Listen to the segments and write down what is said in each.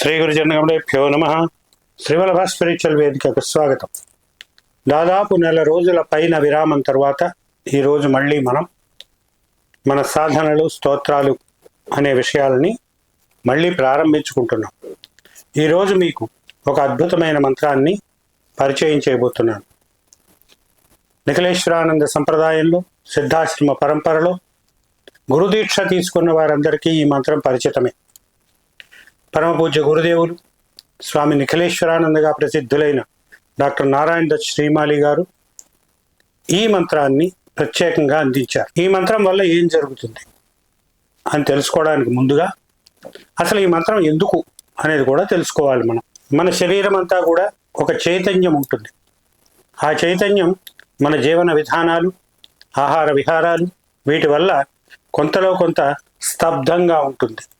శ్రీ గురుజనగముడేభ్యో నమ. శ్రీవల్లభ స్పిరిచువల్ వేదికకు స్వాగతం. దాదాపు నెల రోజుల పైన విరామం తర్వాత ఈరోజు మళ్ళీ మనం మన సాధనలు స్తోత్రాలు అనే విషయాలని మళ్ళీ ప్రారంభించుకుంటున్నాం. ఈరోజు మీకు ఒక అద్భుతమైన మంత్రాన్ని పరిచయం చేయబోతున్నాను. నిఖిలేశ్వరానంద సంప్రదాయంలో సిద్ధాశ్రమ పరంపరలో గురుదీక్ష తీసుకున్న వారందరికీ ఈ మంత్రం పరిచితమే. పరమపూజ్య గురుదేవులు స్వామి నిఖిలేశ్వరానందగా ప్రసిద్ధులైన డాక్టర్ నారాయణ దత్ శ్రీమాలి గారు ఈ మంత్రాన్ని ప్రత్యేకంగా అందించారు. ఈ మంత్రం వల్ల ఏం జరుగుతుంది అని తెలుసుకోవడానికి ముందుగా అసలు ఈ మంత్రం ఎందుకు అనేది కూడా తెలుసుకోవాలి మనం. మన శరీరం అంతా కూడా ఒక చైతన్యం ఉంటుంది. ఆ చైతన్యం మన జీవన విధానాలు ఆహార విహారాలు వీటి వల్ల కొంతలో కొంత స్తబ్దంగా ఉంటుంది.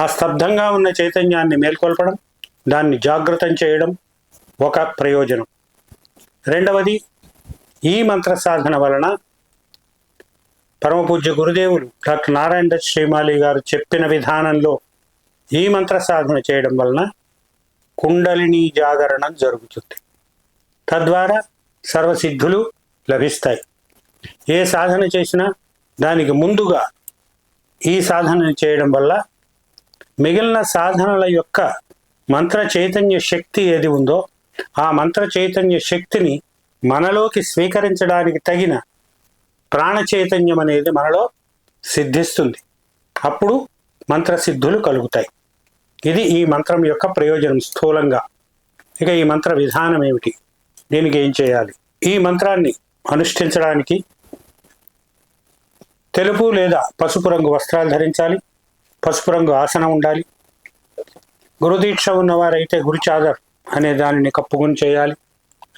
ఆ స్తబ్దంగా ఉన్న చైతన్యాన్ని మేల్కొల్పడం దాన్ని జాగృతం చేయడం ఒక ప్రయోజనం. రెండవది ఈ మంత్ర సాధన వలన పరమపూజ్య గురుదేవులు డాక్టర్ నారాయణ దత్ శ్రీమాలి గారు చెప్పిన విధానంలో ఈ మంత్ర సాధన చేయడం వలన కుండలిని జాగరణం జరుగుతుంది. తద్వారా సర్వసిద్ధులు లభిస్తాయి. ఏ సాధన చేసినా దానికి ముందుగా ఈ సాధన చేయడం వల్ల మిగిలిన సాధనల యొక్క మంత్ర చైతన్య శక్తి ఏది ఉందో ఆ మంత్ర చైతన్య శక్తిని మనలోకి స్వీకరించడానికి తగిన ప్రాణ చైతన్యం అనేది మనలో సిద్ధిస్తుంది. అప్పుడు మంత్రసిద్ధులు కలుగుతాయి. ఇది ఈ మంత్రం యొక్క ప్రయోజనం స్థూలంగా. ఇక ఈ మంత్ర విధానం ఏమిటి? దీనికి ఏం చేయాలి? ఈ మంత్రాన్ని అనుష్ఠించడానికి తెలుపు లేదా పసుపు రంగు వస్త్రాలు ధరించాలి. పసుపు రంగు ఆసనం ఉండాలి. గురుదీక్ష ఉన్నవారైతే గురు చాదర్ అనే దానిని కప్పుకొని చేయాలి.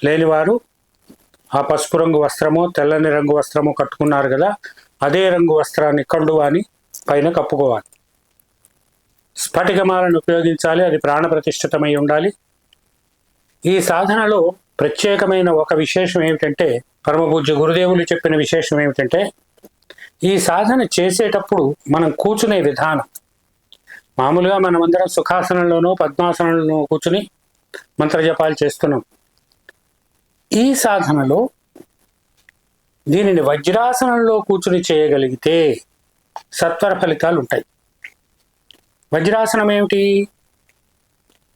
లేనివారు ఆ పసుపు రంగు వస్త్రము తెల్లని రంగు వస్త్రము కట్టుకున్నారు కదా అదే రంగు వస్త్రాన్ని కండువాని పైన కప్పుకోవాలి. స్ఫటికమాలను ఉపయోగించాలి అది ప్రాణప్రతిష్ఠితమై ఉండాలి. ఈ సాధనలో ప్రత్యేకమైన ఒక విశేషం ఏమిటంటే పరమపూజ్య గురుదేవులు చెప్పిన విశేషం ఏమిటంటే ఈ సాధన చేసేటప్పుడు మనం కూర్చునే విధానం. మామూలుగా మనమందరం సుఖాసనంలోనో పద్మాసనంలోనో కూర్చుని మంత్రజపాలు చేస్తున్నాం. ఈ సాధనలో దీనిని వజ్రాసనంలో కూర్చుని చేయగలిగితే సత్వర ఫలితాలు ఉంటాయి. వజ్రాసనం ఏమిటి?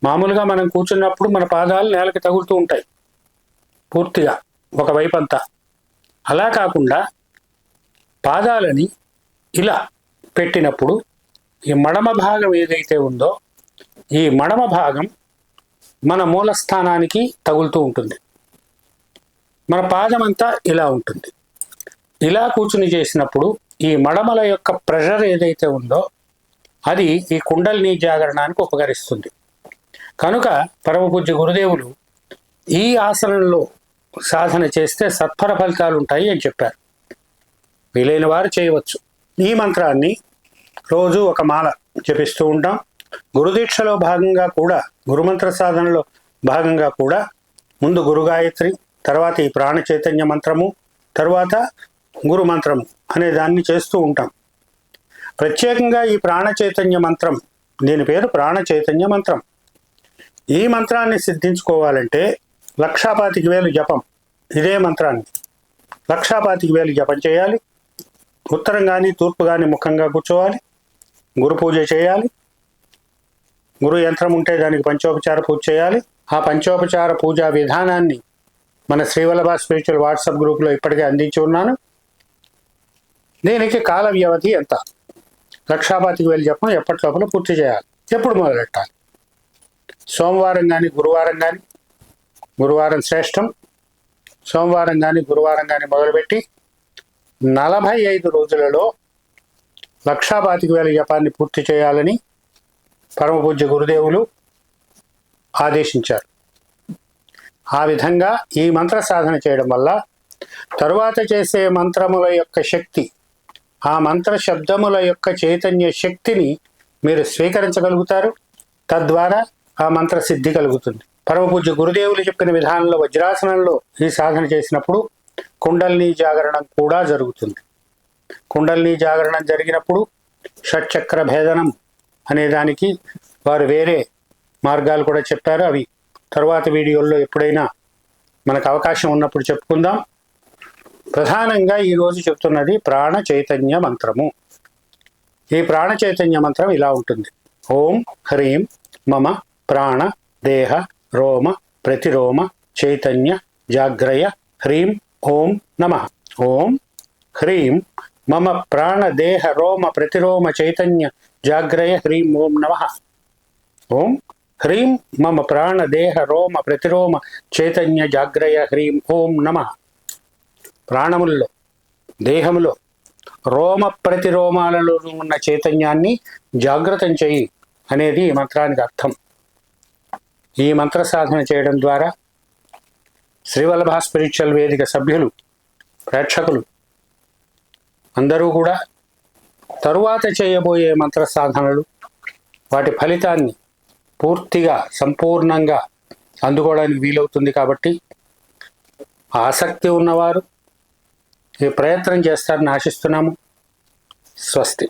మామూలుగా మనం కూర్చున్నప్పుడు మన పాదాలు నేలకి తగులుతూ ఉంటాయి. పూర్తిగా ఒకవైపు అంతా. అలా కాకుండా పాదాలని ఇలా పెట్టినప్పుడు ఈ మడమ భాగం ఏదైతే ఉందో ఈ మడమ భాగం మన మూల స్థానానికి తగులుతూ ఉంటుంది. మన పాదం అంతా ఇలా ఉంటుంది. ఇలా కూర్చుని చేసినప్పుడు ఈ మడమల యొక్క ప్రెషర్ ఏదైతే ఉందో అది ఈ కుండలిని జాగరణానికి ఉపకరిస్తుంది. కనుక పరమపూజ్య గురుదేవులు ఈ ఆసనంలో సాధన చేస్తే సత్ఫల ఫలితాలు ఉంటాయి అని చెప్పారు. వీలైన వారు చేయవచ్చు. ఈ మంత్రాన్ని రోజు ఒక మాల జపిస్తూ ఉంటాం. గురుదీక్షలో భాగంగా కూడా గురుమంత్ర సాధనలో భాగంగా కూడా ముందు గురుగాయత్రి తర్వాత ఈ ప్రాణ చైతన్య మంత్రము తర్వాత గురు మంత్రము అనే దాన్ని చేస్తూ ఉంటాం. ప్రత్యేకంగా ఈ ప్రాణ చైతన్య మంత్రం దీని పేరు ప్రాణ చైతన్య మంత్రం. ఈ మంత్రాన్ని సిద్ధించుకోవాలంటే లక్షాపాతికి వేలు జపం ఇదే మంత్రాన్ని. లక్షాపాతికి వేలు జపం చేయాలి. ఉత్తరం కానీ తూర్పు కానీ ముఖంగా కూర్చోవాలి. గురు పూజ చేయాలి. గురు యంత్రం ఉంటే దానికి పంచోపచార పూజ చేయాలి. ఆ పంచోపచార పూజా విధానాన్ని మన శ్రీవల్లభ స్పిరిచువల్ వాట్సాప్ గ్రూప్లో ఇప్పటికే అందించి ఉన్నాను. దీనికి కాల వ్యవధి ఎంత? లక్షాపాతికి వెళ్ళి చెప్పడం ఎప్పటి లోపల పూర్తి చేయాలి. ఎప్పుడు మొదలెట్టాలి? సోమవారం కానీ గురువారం కానీ గురువారం శ్రేష్టం. సోమవారం కానీ గురువారం కానీ మొదలుపెట్టి నలభై ఐదు రోజులలో లక్షాపాతిక వేల జపాన్ని పూర్తి చేయాలని పరమపూజ్య గురుదేవులు ఆదేశించారు. ఆ విధంగా ఈ మంత్ర సాధన చేయడం వల్ల తరువాత చేసే మంత్రముల యొక్క శక్తి ఆ మంత్ర శబ్దముల యొక్క చైతన్య శక్తిని మీరు స్వీకరించగలుగుతారు. తద్వారా ఆ మంత్ర సిద్ధి కలుగుతుంది. పరమపూజ్య గురుదేవులు చెప్పిన విధానంలో వజ్రాసనంలో ఈ సాధన చేసినప్పుడు కుండలిని జాగరణం కూడా జరుగుతుంది. కుండలిని జాగరణం జరిగినప్పుడు షట్చక్ర భేదనం అనేదానికి వారు వేరే మార్గాలు కూడా చెప్పారు. అవి తరువాత వీడియోల్లో ఎప్పుడైనా మనకు అవకాశం ఉన్నప్పుడు చెప్పుకుందాం. ప్రధానంగా ఈరోజు చెప్తున్నది ప్రాణ చైతన్య మంత్రము. ఈ ప్రాణ చైతన్య మంత్రం ఇలా ఉంటుంది. ఓం హ్రీం మమ ప్రాణ దేహ రోమ ప్రతిరోమ చైతన్య జాగ్రయ హ్రీం ఓం నమ. ఓం హ్రీం. మమ ప్రాణ దేహ రోమ ప్రతిరోమ చైతన్య జాగ్రయ హ్రీం. ఓం నమ. ఓం హ్రీం. మమ ప్రాణ దేహ రోమ ప్రతిరోమ చైతన్య జాగ్రయ హ్రీం. ఓం నమ. ప్రాణముల్లో దేహములో రోమ ప్రతిరోమాలలో ఉన్న చైతన్యాన్ని జాగ్రత్తం చేయి అనేది ఈ మంత్రానికి అర్థం. ఈ మంత్ర సాధన చేయడం ద్వారా శ్రీవల్లభ స్పిరిచువల్ వేదిక సభ్యులు ప్రేక్షకులు అందరూ కూడా తరువాత చేయబోయే మంత్ర సాధనలు వాటి ఫలితాన్ని పూర్తిగా సంపూర్ణంగా అందుకోవడానికి వీలవుతుంది కాబట్టి ఆసక్తి ఉన్నవారు ఈ ప్రయత్నం చేస్తారని ఆశిస్తున్నాము. స్వస్తి.